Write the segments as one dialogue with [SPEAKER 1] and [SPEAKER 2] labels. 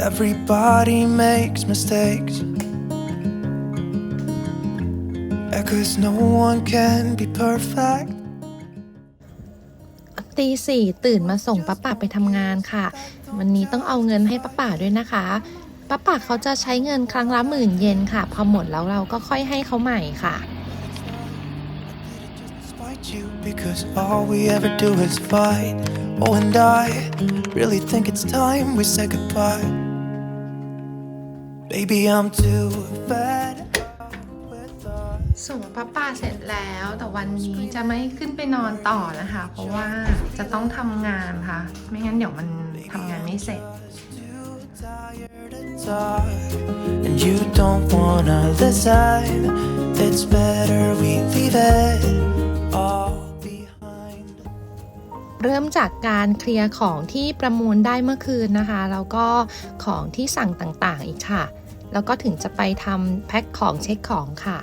[SPEAKER 1] Everybody makes mistakes. Yeah, cause no one can be perfect.
[SPEAKER 2] ตีสี่ตื่นมาส่งป้าป่าไปทำงานค่ะ วันนี้ต้องเอาเงินให้ป้าป่าด้วยนะคะป้าป่าเขาจะใช้เงินครั้งละหมื่นเยนค่ะ พอหมดแล้วเราก็ค่อยให้เขาใหม่ค่ะ
[SPEAKER 1] Despite you, because all we ever do is fight. Oh, and I really think it's time we say goodbye. Baby, I'm too fed up with us.
[SPEAKER 2] ส่งป้าป่าเสร็จแล้วแต่วันนี้จะไม่ขึ้นไปนอนต่อนะคะ เพราะว่าจะต้องทำงานค่ะ ไม่งั้นเดี๋ยวมันทำงานไม่เสร็จ
[SPEAKER 1] Too tired to talk, and you don't wanna listen. It's better we leave it all behind.
[SPEAKER 2] เริ่มจากการเคลียร์ของที่ประมูลได้เมื่อคืนนะคะ แล้วก็ของที่สั่งต่างๆอีกค่ะ แล้วก็ถึงจะไปทำแพ็คของเช็คของค่ะ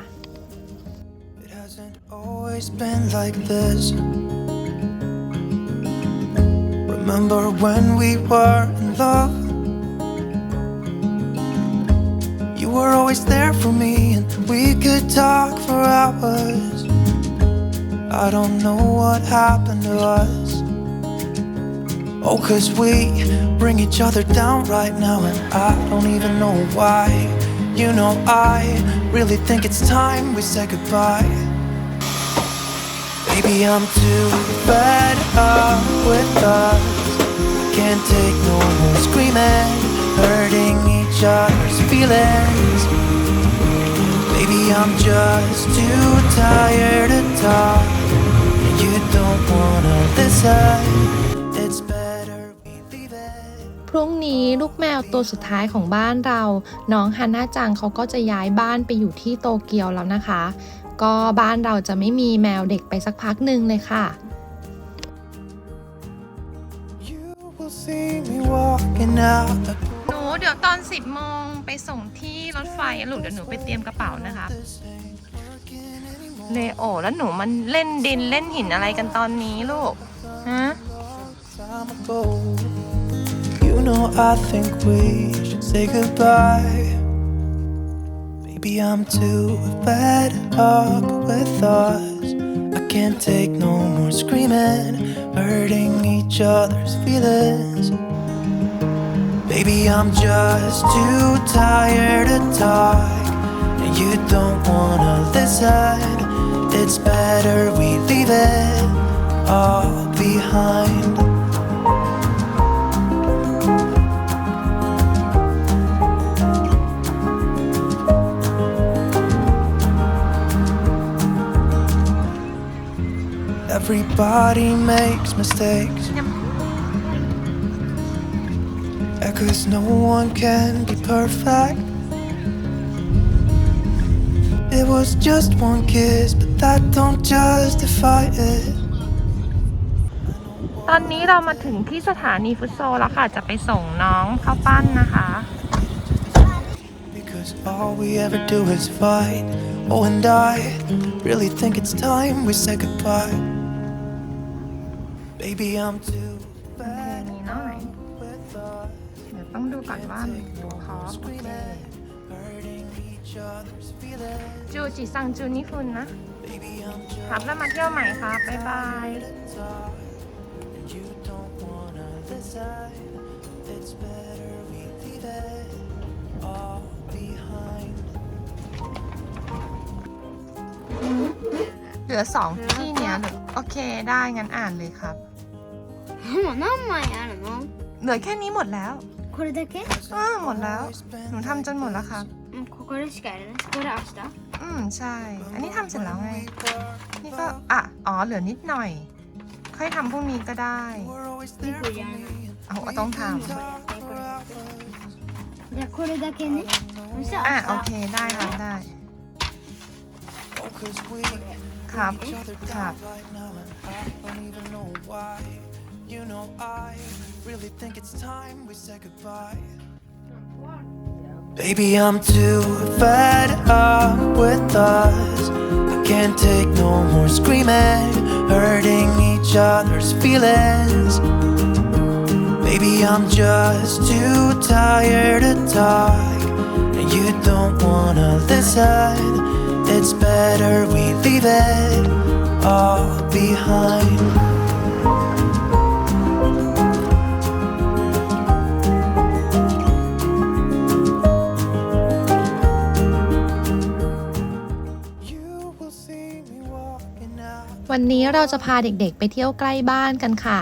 [SPEAKER 1] Remember when we were in love? You were always there for me, and we could talk for hours. I don't know what happened to us. Oh, cause we bring each other down right now, and I don't even know why. You know, I really think it's time we say goodbye. Maybe I'm too fed up with us. Can't take no more screaming, hurting each other's feelings. Maybe I'm just too tired to talk. and You don't wanna listen.
[SPEAKER 2] รุ่งนี้ลูกแมวตัวสุดท้ายของบ้านเรา น้องฮันน่าจังเขาก็จะย้ายบ้านไปอยู่ที่โตเกียวแล้วนะคะ ก็บ้านเราจะไม่มีแมวเด็กไปสักพักหนึ่งเลยค่ะ
[SPEAKER 1] You will see me walking out the
[SPEAKER 2] หนูเดี๋ยวตอน 10โมงไปส่งที่รถไฟลูกเดี๋ยวหนูไปเตรียมกระเป๋านะคะเลโอแล้วหนูมันเล่นดินเล่นหินอะไรกันตอนนี้ลูก ฮะ
[SPEAKER 1] time ago. You know, I think we should say goodbye. Maybe I'm too fed up with us. I can't take no more screaming, hurting each other's feelings. Baby, I'm just too tired to talk, and you don't wanna listen. It's better we leave it all behind. Everybody makes mistakes. Yeah, cause no one can be perfect. It was just one kiss, but that don't justify it.
[SPEAKER 2] ตอนนี้เรามาถึงที่สถานีฟุตโซลแล้วค่ะ จะไปส่งน้องข้าวปั้นนะคะ
[SPEAKER 1] Because all we ever do is fight. Oh, and I really think it's time we say goodbye. Baby, I'm too
[SPEAKER 2] เพลงนี้หน่อย
[SPEAKER 1] with us.
[SPEAKER 2] เดี๋ยวต้องดูก่อนว่าพร้อมโอเค
[SPEAKER 1] Hurting each other's feelings.
[SPEAKER 2] จูจิซังจูนิฟุนนะ
[SPEAKER 1] Baby, I'm just
[SPEAKER 2] ครับแล้วมาเที่ยวใหม่ครับบ๊ายบาย
[SPEAKER 1] talk. And you don't wanna listen. It's better we leave it all behind.
[SPEAKER 2] เหลือสองที่เนี้ยเหลือโอเคได้งั้นอ่านเลยครับ
[SPEAKER 3] もう何枚あるの
[SPEAKER 2] เหลือแค่นี้หมดแล้ว
[SPEAKER 3] これだけ
[SPEAKER 2] อ้าหมดแล้ว หนูทำจนหมดแล้วครับ
[SPEAKER 3] うんここでしかやるねこれ明日
[SPEAKER 2] อืมใช่ อันนี้ทำเสร็จแล้วไง นี่ก็ อ่ะ อ๋อ เหลือนิดหน่อย ค่อยทำพรุ่งนี้ก็ได้
[SPEAKER 1] We're always
[SPEAKER 3] 2
[SPEAKER 1] there
[SPEAKER 3] 個やらない
[SPEAKER 2] เอาต้องท
[SPEAKER 3] これやってこれやってじゃあこれだけねそした ำ
[SPEAKER 2] อ่ะ
[SPEAKER 3] ら
[SPEAKER 2] โอ
[SPEAKER 3] 明
[SPEAKER 2] เค ได้ครับได้
[SPEAKER 1] Oh, cause we
[SPEAKER 2] ครับ
[SPEAKER 1] each other
[SPEAKER 2] ครับ
[SPEAKER 1] down right now, and I don't even know why. You know, I really think it's time we say goodbye. Baby, I'm too fed up with us. I can't take no more screaming, hurting each other's feelings. Baby, I'm just too tired to talk, and you don't wanna listen. It's better we leave it all behind.
[SPEAKER 2] วันนี้เราจะพาเด็กๆ ไปเที่ยวใกล้บ้านกันค่ะ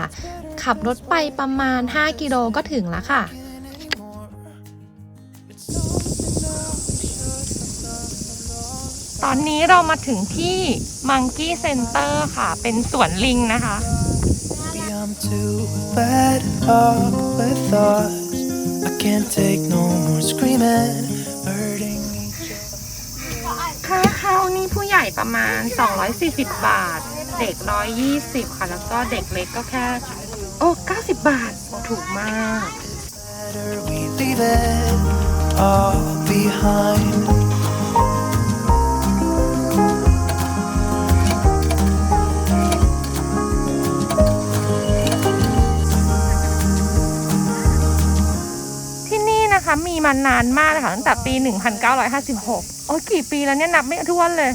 [SPEAKER 2] ขับรถไปประมาณ 5 กิโลก็ถึงแล้วค่ะตอนนี้เรามาถึงที่ Monkey Center ค่ะ เป็นสวนลิงนะคะ
[SPEAKER 1] Maybe I'm too fed up with thoughts. I can't take no more screaming, hurting each other.
[SPEAKER 2] ค่าเข้านี่ผู้ใหญ่ประมาณ 240 บาท เด็ก120ค่ะ แล้วก็เด็กเล็กก็แค่ โอ้90บาท ถูกมาก ที่นี่นะคะมีมานานมากเลยค่ะตั้งแต่ปี 1956 โอ้ยกี่ปีแล้วเนี่ยนับไม่ถ้วนเลย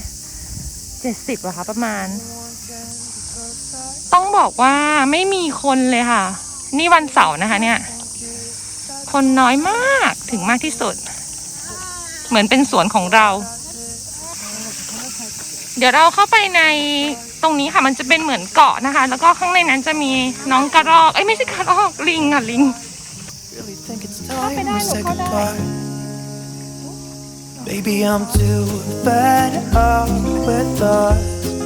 [SPEAKER 2] 70เหรอคะประมาณ ต้องบอกว่าไม่มีคนเลยค่ะ นี่วันเสาร์นะคะเนี่ย คนน้อยมากถึงมากที่สุด เหมือนเป็นสวนของเรา เดี๋ยวเราเข้าไปในตรงนี้ค่ะ มันจะเป็นเหมือนเกาะนะคะ แล้วก็ข้างในนั้นจะมีน้องกระรอกเอ้ยไม่ใช่กระรอกลิงอะลิง
[SPEAKER 1] Really think it's time we say goodbye. Baby, I'm too fed up with thoughts.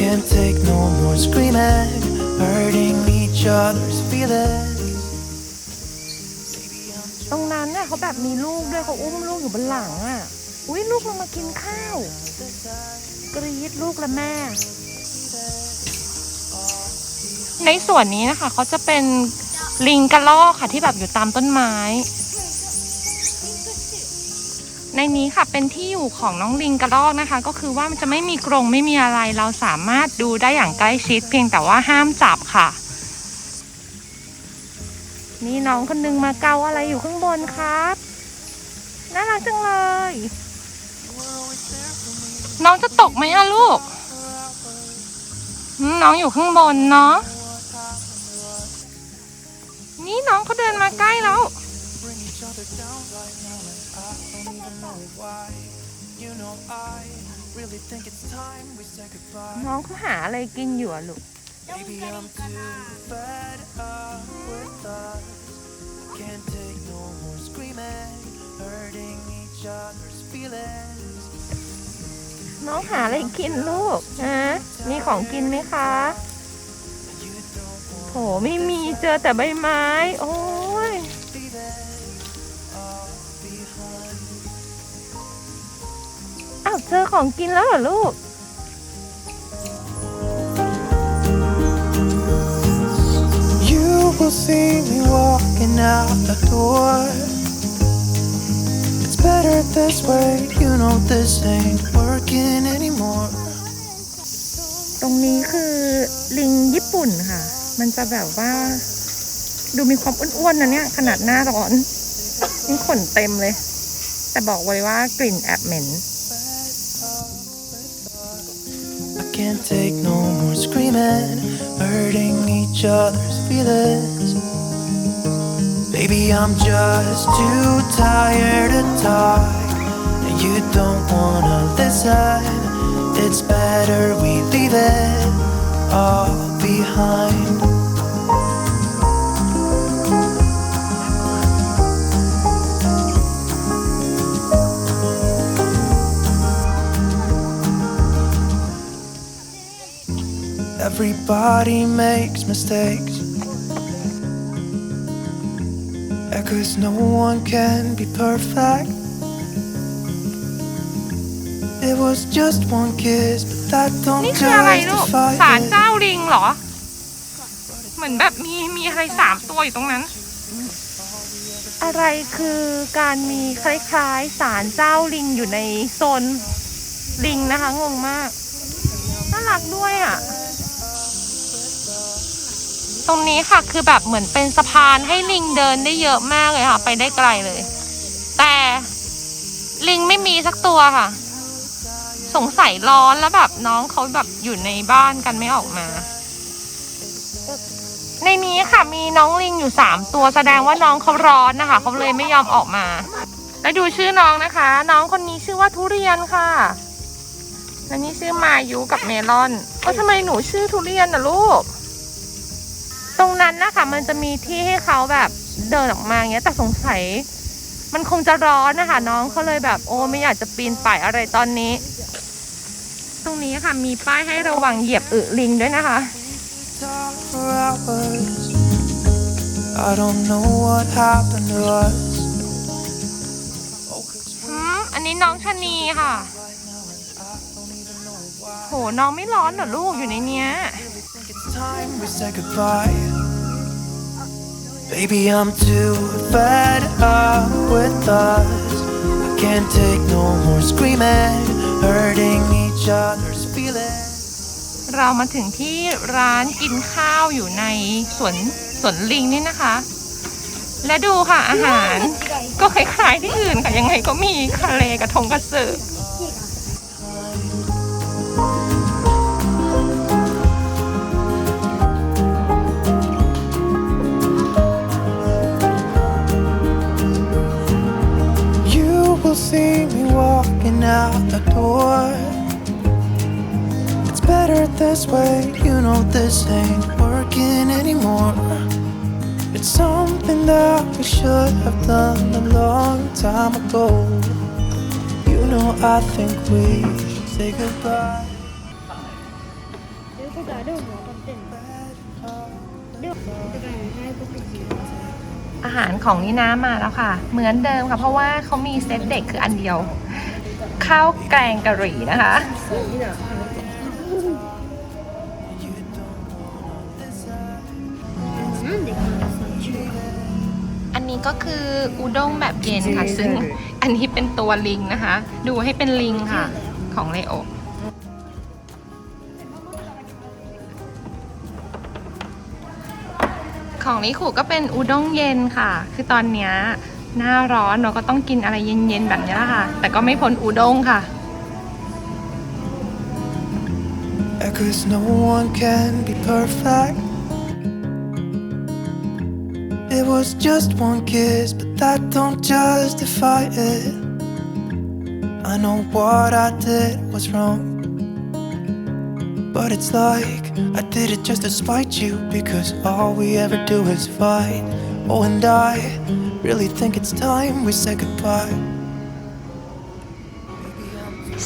[SPEAKER 1] Can't take no more screaming, hurting each other's feelings.
[SPEAKER 2] ตรงนั้นน่ะเขาแบบมีลูกด้วยเขาอุ้มลูกอยู่บนหลังอะ อุ้ยลูกลงมากินข้าว กรี๊ดลูกและแม่ ในส่วนนี้นะคะเขาจะเป็นลิงกระรอกค่ะที่แบบอยู่ตามต้นไม้ ในนี้ค่ะเป็นที่อยู่ของน้องลิงกระรอกนะคะ ก็คือว่ามันจะไม่มีกรงไม่มีอะไรเราสามารถดูได้อย่างใกล้ชิดเพียงแต่ว่าห้ามจับค่ะ นี่น้องคนนึงมาเกาอะไรอยู่ข้างบนครับน่ารักจังเลย น้องจะตกไหมอะลูก น้องอยู่ข้างบนเนาะนี่น้องเขาเดินมาใกล้แล้ว น้องเขาหาอะไรกินอยู่อะลูก
[SPEAKER 1] Baby, I'm too fed up with thoughts. Can't take no more screaming, hurting each other's feelings.
[SPEAKER 2] น้องหาอะไรกินลูกฮะมีของกินไหมคะ
[SPEAKER 1] You don't want
[SPEAKER 2] โถไม่มีเจอแต่ใบไม้ โอ้ เจอของกินแล้วเหรอลูก
[SPEAKER 1] You will see me walking out the door. It's better this way, you know this ain't working anymore.
[SPEAKER 2] ตรงนี้คือลิงญี่ปุ่นค่ะ มันจะแบบว่า ดูมีความอ้วนๆนะเนี่ย ขนาดหน้าร้อนนี่ขนเต็มเลย แต่บอกไว้ว่ากลิ่นแอบเหม็น
[SPEAKER 1] can't take no more screaming, hurting each other's feelings. Baby, I'm just too tired to talk, and you don't wanna listen. It's better we leave it all behind. Everybody makes mistakes. Yeah, cause no one can be perfect. It was just one kiss, but that don't
[SPEAKER 2] นี่คืออะไรลูก
[SPEAKER 1] justify
[SPEAKER 2] สาร
[SPEAKER 1] it.
[SPEAKER 2] เจ้าลิงเหรอ เหมือนแบบมีมีอะไรสามตัวอยู่ตรงนั้น อะไรคือการมีคล้ายๆสารเจ้าลิงอยู่ในโซนลิงนะคะงงมาก น่ารักด้วยอะ ตรงนี้ค่ะคือแบบเหมือนเป็นสะพานให้ลิงเดินได้เยอะมากเลยค่ะ ไปได้ไกลเลย แต่ลิงไม่มีสักตัวค่ะ สงสัยร้อนแล้วแบบน้องเขาแบบอยู่ในบ้านกันไม่ออกมา ในนี้ค่ะมีน้องลิงอยู่สามตัวแสดงว่าน้องเขาร้อนนะคะเขาเลยไม่ยอมออกมา แล้วดูชื่อน้องนะคะ น้องคนนี้ชื่อว่าทุเรียนค่ะและนี่ชื่อมายุกับเมลอนเออทำไมหนูชื่อทุเรียนนะลูก ตรงนั้นนะคะมันจะมีที่ให้เขาแบบเดินออกมาอย่างเงี้ยแต่สงสัย มันคงจะร้อนนะคะ น้องเขาเลยแบบ โอ้ไม่อยากจะปีนป่ายอะไรตอนนี้ ตรงนี้ค่ะมีป้ายให้ระวังเหยียบอึลิงด้วยนะคะ
[SPEAKER 1] talk for hours. I don't know what happened to us. Oh, 'cause
[SPEAKER 2] อืมอันนี้น้องชะนีค่ะ โห น้องไม่ร้อนเหรอลูกอยู่ในเนี้ย
[SPEAKER 1] think it's time we say goodbye. Baby, I'm too fed up with us. I can't take no more screaming, hurting each other's feelings.
[SPEAKER 2] เรามาถึงที่ร้านกินข้าวอยู่ในสวนสวนลิงนี่นะคะ และดูค่ะอาหารก็คล้ายๆที่อื่นค่ะ ยังไงก็มีคาเลกับทงกระเสือ
[SPEAKER 1] see me walking out the door. It's better this way, you know this ain't working anymore. It's something that we should have done a long time ago. You know, I think we should say goodbye.
[SPEAKER 3] とか
[SPEAKER 2] อาหารของนิน้ามาแล้วค่ะ เหมือนเดิมค่ะ เพราะว่าเขามีเซตเด็กคืออันเดียว ข้าวแกงกะหรี่นะคะ อันนี้ก็คืออุด้งแบบเย็นค่ะ ซึ่งอันนี้เป็นตัวลิงนะคะ ดูให้เป็นลิงค่ะ ของเลโอ ของลิขูก็เป็นอุด้งเย็นค่ะ คือตอนเนี้ยหน้าร้อนเราก็ต้องกินอะไรเย็นๆแบบนี้ละค่ะ แต่ก็ไม่พ้นอุด้งค่ะ
[SPEAKER 1] Cause no one can be perfect. It was just one kiss, but that don't justify it. I know what I did was wrong. But it's like I did it just to spite you because all we ever do is fight. Oh, and I really think it's time we say goodbye.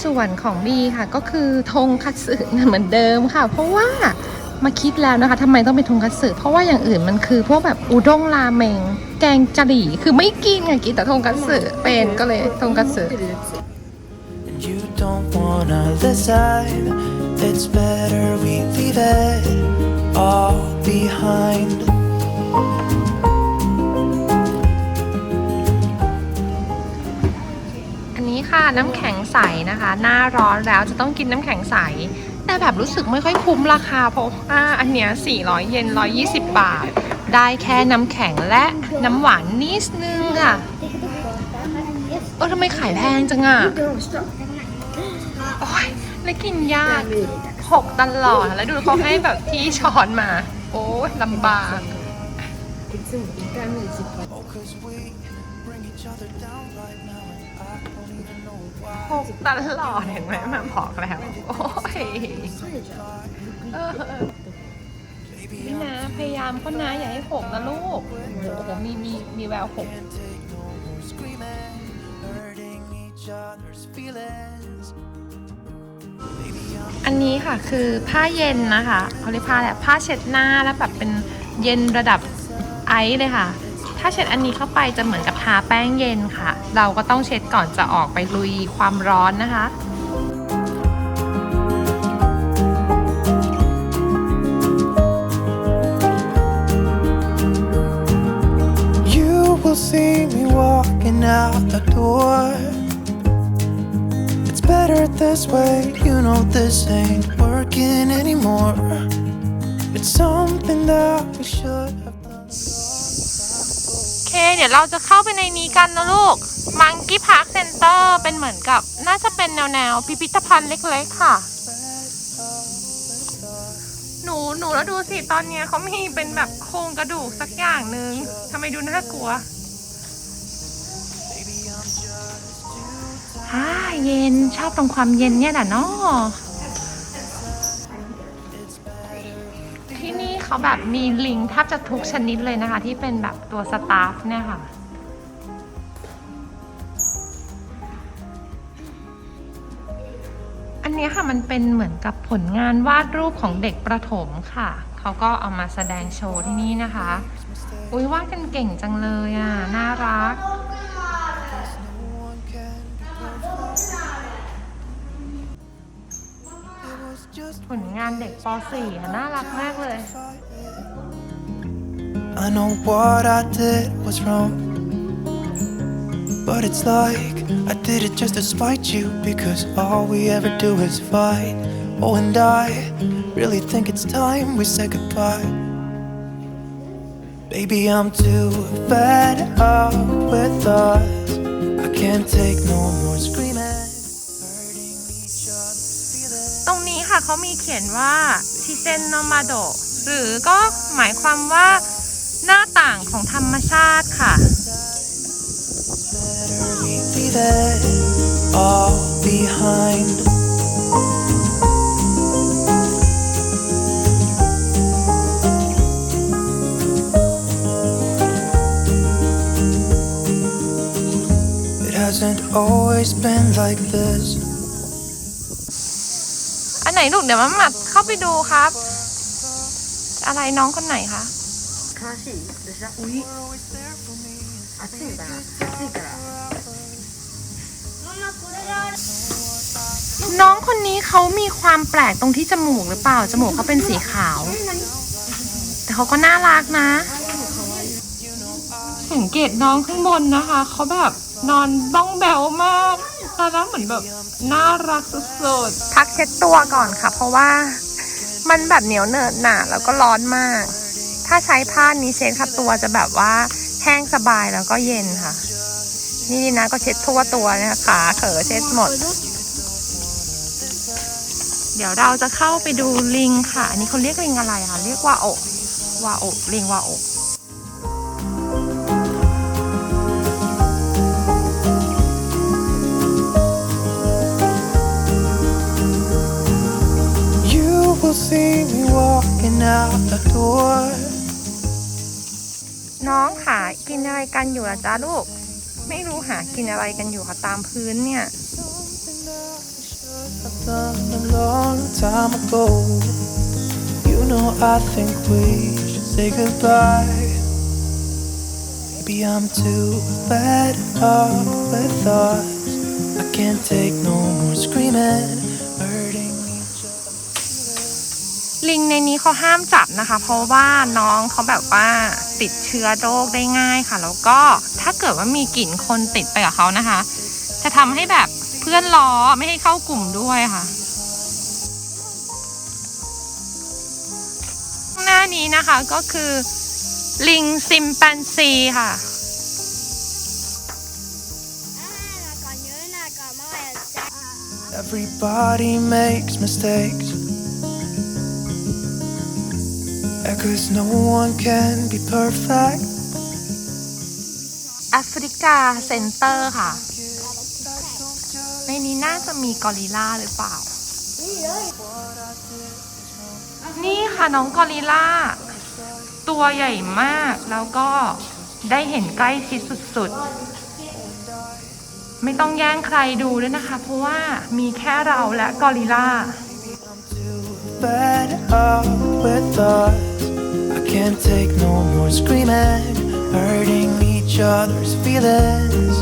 [SPEAKER 2] ส่วนของบีค่ะก็คือทงคัตสึเหมือนเดิมค่ะ เพราะว่ามาคิดแล้วนะคะทำไมต้องเป็นทงคัตสึเพราะว่าอย่างอื่นมันคือพวกแบบอุด้งราเมง แกงกะหรี่คือไม่กินค่ะกินแต่ทงคัตสึเป็นก็เลยทงคัตสึ
[SPEAKER 1] And you don't wanna listen. It's better we leave it all behind.
[SPEAKER 2] อันนี้ค่ะน้ำแข็งใสนะคะ หน้าร้อนแล้วจะต้องกินน้ำแข็งใส แต่แบบรู้สึกไม่ค่อยคุ้มราคาเพราะว่าอันเนี้ย400 เยน 120 บาท ได้แค่น้ำแข็งและน้ำหวานนิดนึงค่ะเออทำไมขายแพงจังอะโอ้ย แล้วกินยากหกตลอด แล้วดูเขาให้แบบที่ช้อนมา โอ้ยลำบาก
[SPEAKER 1] Oh, cause we bring each other down right now. And I don't even know why.
[SPEAKER 2] หกตลอดเห็นไหมมาบอกแล้ว โอ้ยเออ
[SPEAKER 1] Baby,
[SPEAKER 2] นี่
[SPEAKER 1] I
[SPEAKER 2] นะ พยายามก็นะอย่าให้หกนะลูก โอ้โหมีมีมีแววหก
[SPEAKER 1] can't take no more screaming, hurting each other's feelings.
[SPEAKER 2] อันนี้ค่ะคือผ้าเย็นนะคะเขาเรียกผ้าแหละผ้าเช็ดหน้าแล้วแบบเป็นเย็นระดับไอซ์เลยค่ะ ถ้าเช็ดอันนี้เข้าไปจะเหมือนกับทาแป้งเย็นค่ะ เราก็ต้องเช็ดก่อนจะออกไปลุยความร้อนนะคะ
[SPEAKER 1] You will see me walking out the door. Better this way, you know this ain't working anymore. It's something that we should have done.
[SPEAKER 2] โอเค เดี๋ยวเราจะเข้าไปในนี้กันนะลูก Monkey Park Center เป็นเหมือนกับ น่าจะเป็นแนวแนวๆพิพิธภัณฑ์เล็กๆค่ะ หนูหนูแล้วดูสิ ตอนเนี้ยเขามีเป็นแบบโครงกระดูกสักอย่างหนึ่งทำไมดูน่ากลัวฮ่ เย็นชอบตรงความเย็นเนี่ยแหละเนาะที่นี่เขาแบบมีลิงแทบจะทุกชนิดเลยนะคะ ที่เป็นแบบตัวสตาฟเนี่ยค่ะอันนี้ค่ะมันเป็นเหมือนกับผลงานวาดรูปของเด็กประถมค่ะ เขาก็เอามาแสดงโชว์ที่นี่นะคะ อุ้ยวาดกันเก่งจังเลยอะ น่ารัก ผลงานเด็กป .4 อ่ะน่ารักมากเลย
[SPEAKER 1] I know what I did was wrong. But it's like I did it just to spite you because all we ever do is fight. Oh, and I really think it's time we say goodbye. Baby, I'm too fed up with us. I can't take no more
[SPEAKER 2] เขามีเขียนว่าชิเซนโนมาโดหรือก็หมายความว่าหน้าต่างของธรรมชาติค่ะ
[SPEAKER 1] hasn't always been like this.
[SPEAKER 2] อันไหนลูกเดี๋ยวมามัดเข้าไปดูครับ อะไรน้องคนไหนคะ
[SPEAKER 4] 悲しいでしょうい暑いから暑いから
[SPEAKER 2] น้องคนนี้เขามีความแปลกตรงที่จมูกหรือเปล่า จมูกเขาเป็นสีขาว แต่เขาก็น่ารักนะ สังเกตน้องข้างบนนะคะ เขาแบบ นอนบ้องแบวมากตอนนั้นเหมือนแบบน่ารักสุดๆพักเช็ดตัวก่อนค่ะ เพราะว่ามันแบบเหนียวเหนอะหนาแล้วก็ร้อนมาก ถ้าใช้ผ้านี้เช็ดค่ะตัวจะแบบว่าแห้งสบายแล้วก็เย็นค่ะ นี่นะก็เช็ดทั่วตัวนะคะขาเขอเช็ดหมด เดี๋ยวเราจะเข้าไปดูลิงค่ะ อันนี้เขาเรียกลิงอะไรคะเรียกว่าโอะวาโอะลิงวาโอะ
[SPEAKER 1] You will see me walking out the door.
[SPEAKER 2] น้องค่ะกินอะไรกันอยู่ล่ะจ๊ะลูก ไม่รู้หากินอะไรกันอยู่ค่ะตามพื้นเนี่ย
[SPEAKER 1] I've done a long time ago. You know, I think we should say goodbye. Maybe I'm too fed up with us. I can't take no more screaming,
[SPEAKER 2] ลิงในนี้เขาห้ามจับนะคะ เพราะว่าน้องเขาแบบว่าติดเชื้อโรคได้ง่ายค่ะ แล้วก็ถ้าเกิดว่ามีกลิ่นคนติดไปกับเขานะคะ จะทำให้แบบเพื่อนล้อไม่ให้เข้ากลุ่มด้วยค่ะข้างหน้านี้นะคะก็คือ ลิงซิมแปนซีค่ะ
[SPEAKER 1] Everybody makes mistakes. Yeah, cause no one can be perfect.
[SPEAKER 2] แอฟริกาเซ็นเตอร์ค่ะ ในนี้น่าจะมีกอริลลาหรือเปล่า นี่ค่ะน้องกอริลลาตัวใหญ่มากแล้วก็ได้เห็นใกล้ชิดสุดๆ ไม่ต้องแย่งใครดูด้วยนะคะ เพราะว่ามีแค่เราและกอริลลา
[SPEAKER 1] Fed up with us. I can't take no more screaming, hurting each other's feelings.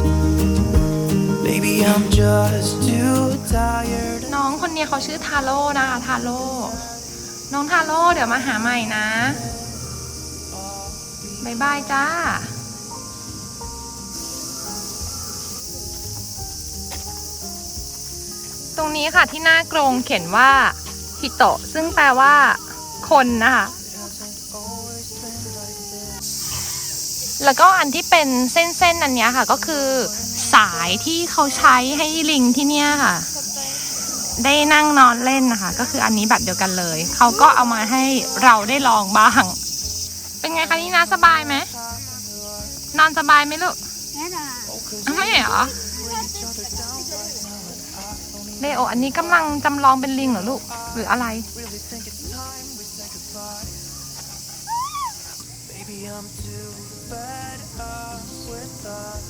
[SPEAKER 1] Baby, I'm just too tired.
[SPEAKER 2] น้องคนเนี้ยเขาชื่อทาโร่นะคะทาโร่น้องทาโร่เดี๋ยวมาหาใหม่นะบายบายจ้า ตรงนี้ค่ะที่หน้ากรงเขียนว่าิโตะ ซึ่งแปลว่าคนนะคะ แล้วก็อันที่เป็นเส้นๆอันนี้ค่ะ ก็คือสายที่เขาใช้ให้ลิงที่เนี่ยค่ะ ได้นั่งนอนเล่นนะคะ ก็คืออันนี้แบบเดียวกันเลย เขาก็เอามาให้เราได้ลองบ้าง เป็นไงคะนี่นะสบายไหมนอนสบายไหมลูกไม่หรอ เลโออันนี้กำลังจำลองเป็นลิงเหรอลูก หรืออะไร
[SPEAKER 1] Maybe I'm too fed up with us.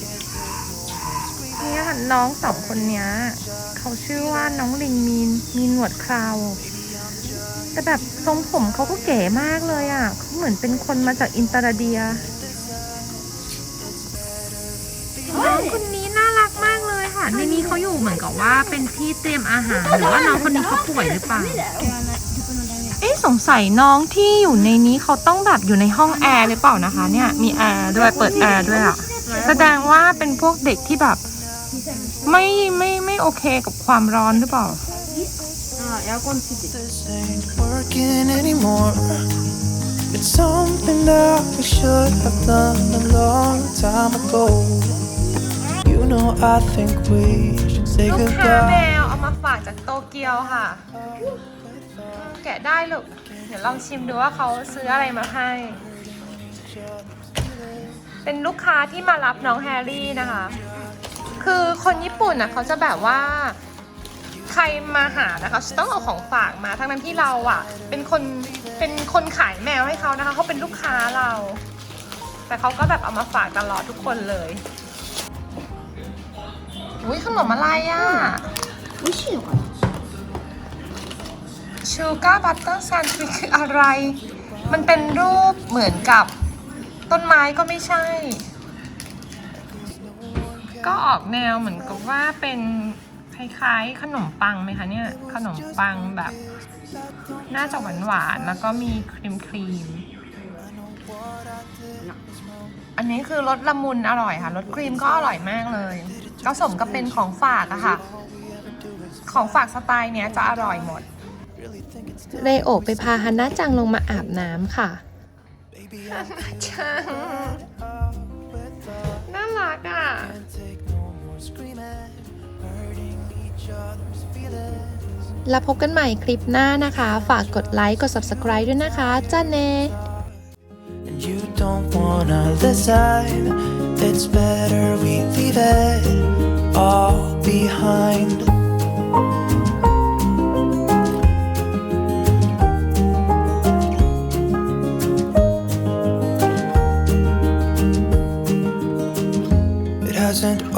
[SPEAKER 1] Can't take no more screaming.
[SPEAKER 2] เนี่ยน้องสองคนเนี้ย เขาชื่อว่าน้องลิงมีนมีหนวดเคราวแต่แบบทรงผมเขาก็เก๋มากเลยอะเขาเหมือนเป็นคนมาจากอินเตอร์เดียน้องคนนี้น่ารักมารในนี้เขาอยู่เหมือนกับว่าเป็นที่เตรียมอาหารหรือว่าน้องคนนี้เขาป่วยหรือเปล่าเอ๊สงสัยน้องที่อยู่ในนี้เขาต้องแบบอยู่ในห้องแอร์หรือเปล่านะคะ เนี่ยมีแอร์ด้วยเปิดแอร์ด้วยอะแสดงว่าเป็นพวกเด็กที่แบบไม่ไม่ไม่โอเคกับความร้อนหรือเปล่า
[SPEAKER 1] It's something. You know, I think we should say
[SPEAKER 2] ลูกค้าแม
[SPEAKER 1] goodbye.
[SPEAKER 2] วเอามาฝากจากโตเกียวค่ะ แกะได้ลูก เดี๋ยวลองชิมดูว่าเขาซื้ออะไรมาให้ เป็นลูกค้าที่มารับน้องแฮร์รี่นะคะ คือคนญี่ปุ่นน่ะเขาจะแบบว่า ใครมาหานะคะจะต้องเอาของฝากมา ทั้งนั้นที่เราอะ เป็นคน เป็นคนขายแมวให้เขานะคะ เขาเป็นลูกค้าเรา แต่เขาก็แบบเอามาฝากตลอดทุกคนเลย อุ้ยขนมอะไรอะ
[SPEAKER 3] ไม่ใช่หรอ
[SPEAKER 2] ชูการ์บัตเตอร์ซันมันคืออะไร มันเป็นรูปเหมือนกับต้นไม้ก็ไม่ใช่ ก็ออกแนวเหมือนกับว่าเป็นคล้ายๆ ขนมปังไหมคะเนี่ย ขนมปังแบบ น่าจะหวานๆ แล้วก็มีครีมครีม อันนี้คือรสละมุนอร่อยค่ะ รสครีมก็อร่อยมากเลย ก็สมกับเป็นของฝากอะค่ะ ของฝากสไตล์เนี้ยจะอร่อยหมด เรโอไปพาฮันน่าจังลงมาอาบน้ำค่ะ
[SPEAKER 1] Baby, I'm
[SPEAKER 2] จังน่ารักอะ
[SPEAKER 1] can't take no more screaming, hurting each other's feelings.
[SPEAKER 2] แล้วพบกันใหม่คลิปหน้านะคะ ฝากกดไลค์ กด subscribe ด้วยนะคะ จ้าเน
[SPEAKER 1] And you don't wanna listen. It's better we leave it all behind. It hasn't